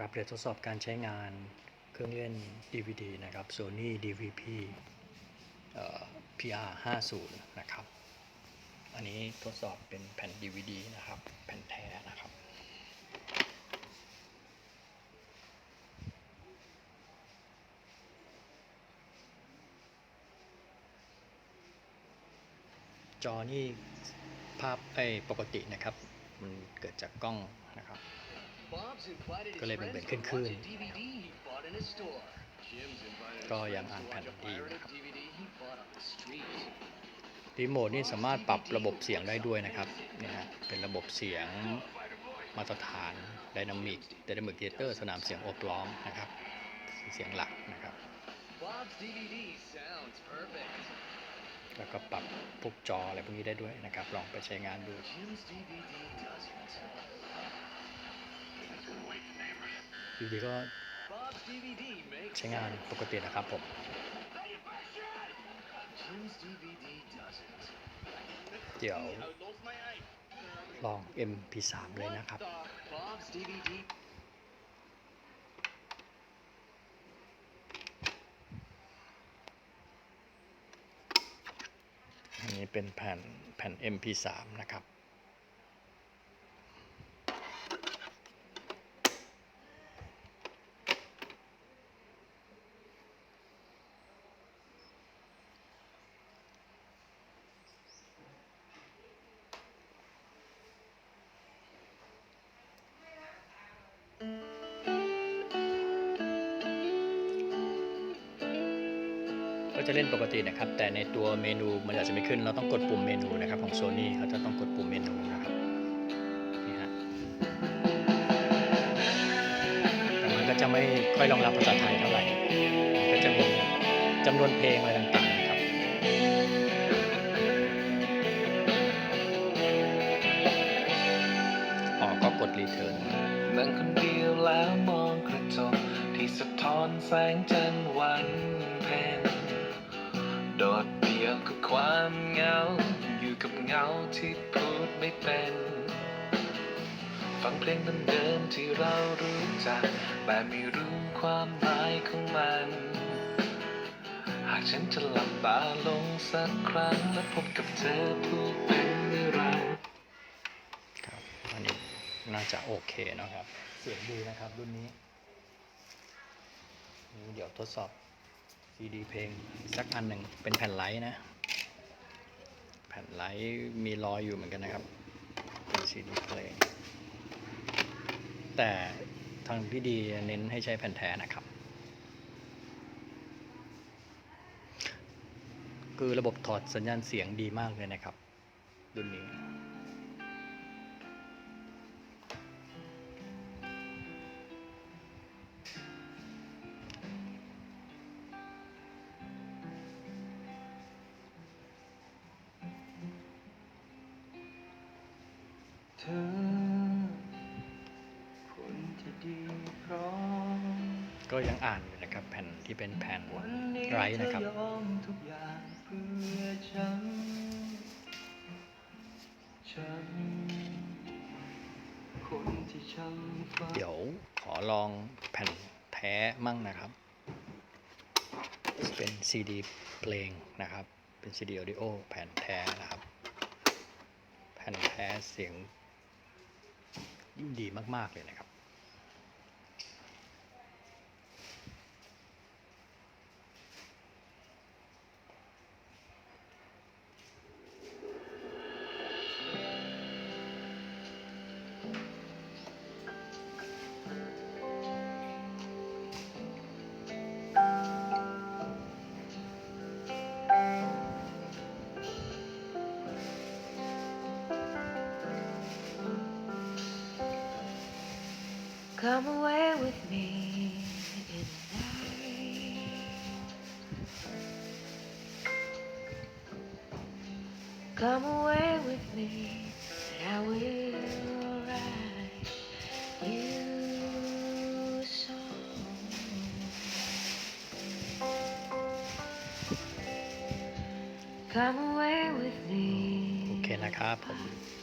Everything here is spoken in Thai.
ครับเดี๋ยวทดสอบการใช้งานเครื่องเล่น DVD นะครับ Sony DVP PR 50นะครับ อันนี้ทดสอบเป็นแผ่น DVD นะครับ แผ่นแท้นะครับ จอนี่ภาพไอ้ปกตินะครับ มันเกิดจากกล้อง ก็เลยเป็นเหมือนขึ้นคลื่นๆก็ยังอ่านแผ่นดีอยู่นะครับรีโมทนี่สามารถปรับระบบเสียงได้ด้วยนะครับเนี่ยฮะเป็นระบบเสียงมาตรฐานไดนามิกไดนามิกเทเตอร์สนามเสียงโอบล้อมนะครับ เสียงหลักนะครับ แล้วก็ปรับพวกจออะไรพวกนี้ได้ด้วยนะครับ ลองไปใช้งานดู อยู่ดีก็ใช้งานปกตินะครับผมเดี๋ยวลอง MP3 เลยนะครับ อันนี้เป็นแผ่นแผ่น MP3 นะครับ จะเล่นปกตินะครับ แต่ในตัวเมนูมันอาจจะไม่ขึ้น เราต้องกดปุ่มเมนูนะครับของ Sony เขาจะต้องกดปุ่มเมนูนะครับนี่ฮะแต่มันก็จะไม่ค่อยรองรับภาษาไทยเท่าไหร่มันก็จะมีจำนวนเพลงอะไรต่างๆนะครับอ๋อก็กดรีเทิร์นนั่งคนเดียวแล้วมองกระจกที่สะท้อนแสงจันทร์วันเพ็ญ ดดเดี่ยวกับความเหงา อยู่กับเงาที่พูดไม่เป็น ฟังเพลงเดิมๆที่เรารู้จัก แต่ไม่รู้ความหมายของมัน หากฉันจะหลับตาลงสักครั้ง และพบกับเธอผู้เป็นนิรันดร์ครับอันนี้น่าจะโอเคนะครับ เสียงดีนะครับรุ่นนี้ เดี๋ยวทดสอบ ซีดีเพลงสักอันหนึ่งเป็นแผ่นไลท์นะ แผ่นไลท์มีรอยอยู่เหมือนกันนะครับ เป็นซีดีเพลง แต่ทางที่ดีเน้นให้ใช้แผ่นแท้นะครับ คือระบบถอดสัญญาณเสียงดีมากเลยนะครับ รุ่นนี้ ธอ คนที่ดีพร้อมก็ยังอ่านอยู่นะครับแผ่นที่เป็นแผ่นนนไรนะครับเธอยอมทุกอย่างเพื่อฉัน ฉัน คนที่ฉันเดี๋ยวขอลองแผ่นแท้มั่งนะครับ เป็นซีดีเพลงนะครับ เป็นซีดีออดิโอแผ่นแท้นะครับ แผ่นแท้เสียง ยิ่งดีมาก ๆ เลยนะครับ Come away with me in the night. Come away with me, and I will write you a song. Come away with me. โอเคนะครับผม in